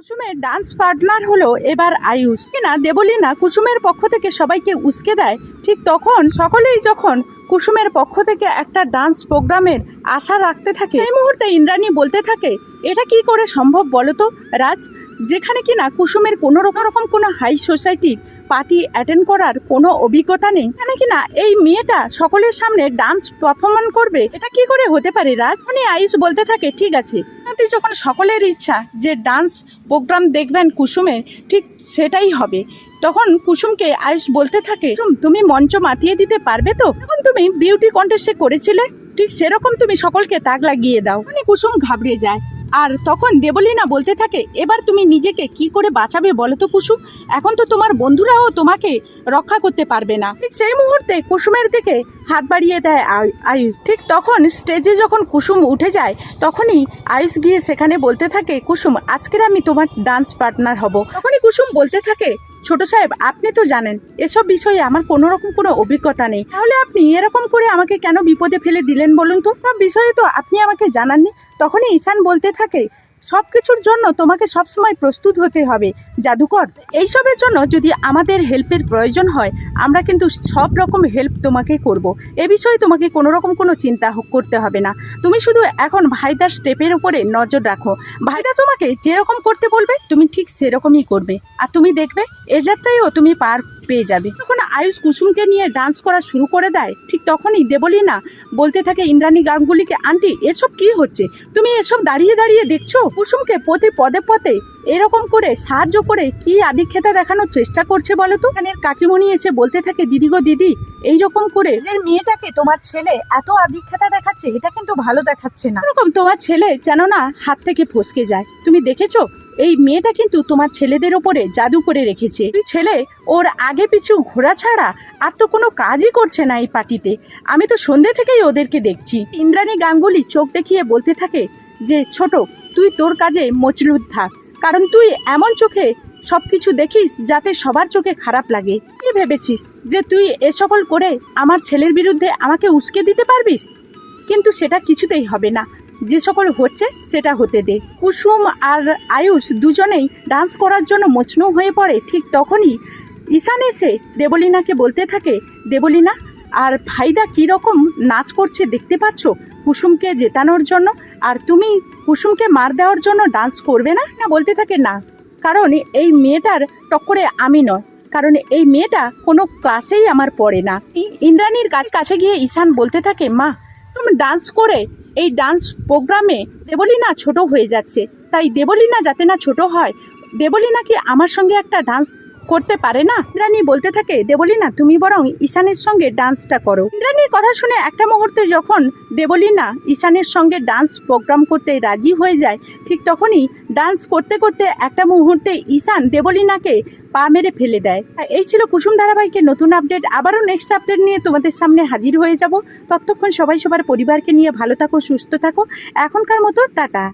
কুসুমের dance partner হলো এবার আয়ুষ। কিনা দেবলীনা কুসুমের পক্ষ থেকে সবাইকে উস্কে দেয়, ঠিক তখন সকলেই যখন কুসুমের পক্ষ থেকে একটা ডান্স প্রোগ্রামের আশা রাখতে থাকে এই মুহূর্তে ইন্দ্রাণী বলতে থাকে, এটা কি করে সম্ভব বলো তো? রাজ যেখানে কিনা কুসুমের কোনো রকম রকম কোনো হাই সোসাইটির পার্টি অ্যাটেন্ড করার কোনো অভিজ্ঞতা নেই। এখানে কিনা এই মেয়েটা সকলের সামনে ডান্স পারফরমেন্স করবে এটা কি করে হতে পারে রাজ? মানে আয়ুষ বলতে থাকে ঠিক আছে। তুই যখন সকলের ইচ্ছা যে ডান্স প্রোগ্রাম দেখবেন কুসুমের ঠিক সেটাই হবে। তখন কুসুমকে আয়ুষ বলতে থাকে "কুসুম, তুমি মঞ্চ মাতিয়ে দিতে পারবে তো? তখন তুমি বিউটি কন্টেস্টে করেছিলে ঠিক সেরকম তুমি সকলকে তাক লাগিয়ে দাও। মানে কুসুম ঘাবড়ে যায়। আর তখন দেবলীনা বলতে থাকে, এবার তুমি নিজেকে কি করে বাঁচাবে বলো তো কুসুম? এখন তো তোমার বন্ধুরাও তোমাকে রক্ষা করতে পারবে না। ঠিক সেই মুহূর্তে কুসুমের দিকে হাত বাড়িয়ে দেয় আয়ু- আয়ুষ। ঠিক তখন স্টেজে যখন কুসুম উঠে যায়, তখনই আয়ুষ গিয়ে সেখানে বলতে থাকে, কুসুম, আজকের আমি তোমার ডান্স পার্টনার হব। তখনই কুসুম বলতে থাকে ছোট সাহেব, আপনি তো জানেন, এসব বিষয়ে আমার কোনো রকম কোনো অভিজ্ঞতা নেই। তাহলে আপনি এরকম করে আমাকে কেন বিপদে ফেলে দিলেন বলুন তো? সব বিষয়ে তো আপনি আমাকে জানাননি। তখনই ঈশান বলতে থাকে সব কিছুর জন্য তোমাকে সবসময় প্রস্তুত হতে হবে, জাদুকর। এইসবের জন্য যদি আমাদের হেল্পের প্রয়োজন হয়, আমরা কিন্তু সব রকম হেল্প তোমাকে করব। এ বিষয়ে তোমাকে কোনো রকম কোনো চিন্তা করতে হবে না। তুমি শুধু এখন ভাইদার স্টেপের উপরে নজর রাখো। ভাইদা তোমাকে যেরকম করতে বলবে, তুমি ঠিক সেরকমই করবে। আর তুমি দেখবে, এ যাত্রায়ও তুমি পার পেয়ে যাবে। যখন আয়ুষ কুসুমকে নিয়ে ডান্স করা শুরু করে দেয়। ঠিক তখনই দেবলীনা বলতে থাকে, ইন্দ্রাণী গাঙ্গুলিকে, আন্টি, এসব কি হচ্ছে? তুমি এসব দাঁড়িয়ে দাঁড়িয়ে দেখছ? কুসুমকে প্রতি পদে পদে এরকম করে সাহায্য করে কি আদিক্ষেতা দেখানোর চেষ্টা করছে বলো তো? এখানের কাকিমণি এসে বলতে থাকে, দিদি গো, দিদি, এইরকম করে এর মেয়েটাকে তোমার ছেলে এত আদিক্ষেতা দেখাচ্ছে, এটা কিন্তু ভালো দেখাচ্ছে না। এরকম তোমার ছেলে যেন না হাত থেকে ফসকে যায়। তুমি দেখেছ? এই মেয়েটা কিন্তু তোমার ছেলেদের ওপরে জাদু করে রেখেছে। তুই ছেলে ওর আগে পিছু ঘোরা ছাড়া আর তো কোনো কাজই করছে না এই পার্টিতে। আমি তো সন্ধ্যে থেকেই ওদেরকে দেখছি। ইন্দ্রাণী গাঙ্গুলি চোখ দেখিয়ে বলতে থাকে যে, ছোট, তুই তোর কাজে মচলুদ থাক। কারণ তুই এমন চোখে সব কিছু দেখিস যাতে সবার চোখে খারাপ লাগে। কি ভেবেছিস যে তুই এ সকল করে আমার ছেলের বিরুদ্ধে আমাকে উস্কে দিতে পারবিস? কিন্তু সেটা কিছুতেই হবে না। যে সকল হচ্ছে সেটা হতে দে। কুসুম আর আয়ুষ দুজনেই ডান্স করার জন্য মচনু হয়ে পড়ে। ঠিক তখনই ঈশান এসে দেবলীনাকে বলতে থাকে, দেবলীনা, আর ভাইদা কীরকম নাচ করছে দেখতে পাচ্ছ? কুসুমকে জেতানোর জন্য, আর তুমি কুসুমকে মার দেওয়ার জন্য ডান্স করবে না? না, বলতে থাকে, না। কারণ এই মেয়েটার টক্করে আমি নয়। কারণ এই মেয়েটা কোনো ক্লাসেই আমার পড়ে না। ইন্দ্রাণীর কাছে গিয়ে ঈশান বলতে থাকে, মা তুমি ডান্স করে এই ডান্স প্রোগ্রামে দেবলীনা ছোট হয়ে যাচ্ছে। তাই দেবলীনা যাতে না ছোট হয় দেবলীনা কি আমার সঙ্গে একটা ডান্স করতে পারে না। ইন্দ্রাণী বলতে থাকে, দেবলীনা, তুমি বরং ঈশানের সঙ্গে ডান্সটা করো। ইন্দ্রাণীর কথা শুনে একটা মুহূর্তে যখন দেবলীনা ঈশানের সঙ্গে ডান্স প্রোগ্রাম করতে রাজি হয়ে যায়, ঠিক তখনই ডান্স করতে করতে একটা মুহূর্তে ঈশান দেবলীনাকে পা মেরে ফেলে দেয়। এই ছিল কুসুম ধারাবাহিকের নতুন আপডেট আবারও নেক্সট আপডেট নিয়ে তোমাদের সামনে হাজির হয়ে যাব। ততক্ষণ সবাই সবার পরিবারকে নিয়ে ভালো থাকো, সুস্থ থাকো। এখনকার মতো টাটা।